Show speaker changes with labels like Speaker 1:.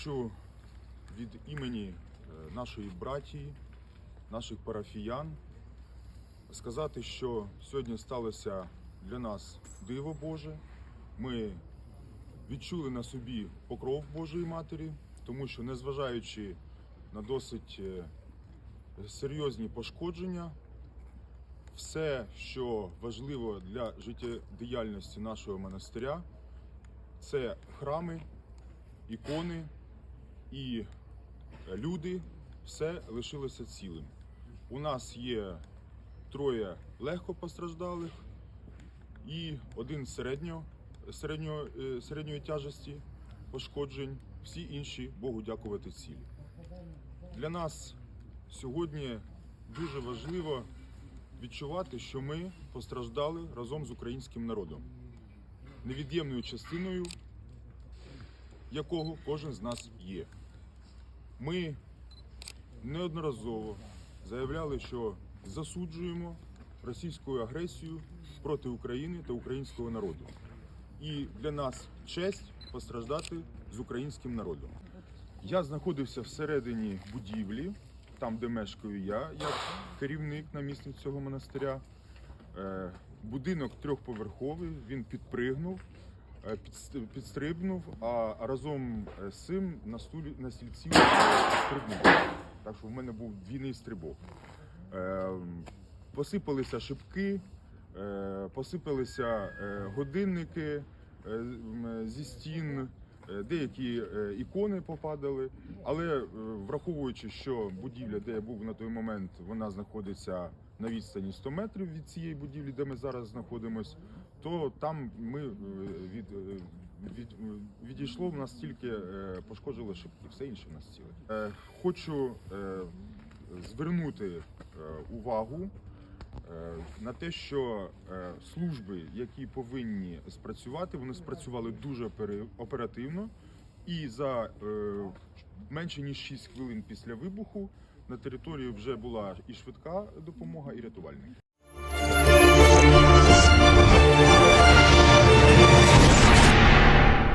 Speaker 1: Хочу від імені е, нашої братії, наших парафіян сказати, що сьогодні сталося для нас диво Боже. Ми відчули на собі покров Божої Матері, тому що, незважаючи на досить е, серйозні пошкодження, все, що важливо для життєдіяльності нашого монастиря, це храми, ікони і люди, все лишилося цілим. У нас є троє легко постраждалих і один середньо, середньо, е, середньої тяжесті пошкоджень. Всі інші Богу дякувати цілі. Для нас сьогодні дуже важливо відчувати, що ми постраждали разом з українським народом, невід'ємною частиною якого кожен з нас є. Ми неодноразово заявляли, що засуджуємо російську агресію проти України та українського народу. І для нас честь постраждати з українським народом. Я знаходився всередині будівлі, там, де мешкаю я, як керівник намісник цього монастиря. Е, Будинок трьохповерховий, він підпригнув, підстрибнув, а разом е, з цим на стулі на стільці стрибнув. Так що в мене був двійний стрибок. Е, Посипалися шибки, е, посипалися е, годинники е, зі стін, е, деякі е, ікони попадали. Але е, враховуючи, що будівля, де я був на той момент, вона знаходиться на відстані 100 метрів від цієї будівлі, де ми зараз знаходимося, то там ми е, від, е, від, е, відійшло в нас тільки е, пошкоджили шибки, все інше в нас ціле. Е, Хочу е, звернути е, увагу е, на те, що е, служби, які повинні спрацювати, вони спрацювали дуже оперативно. І за е, менше ніж 6 хвилин після вибуху на території вже була і швидка допомога, і рятувальники.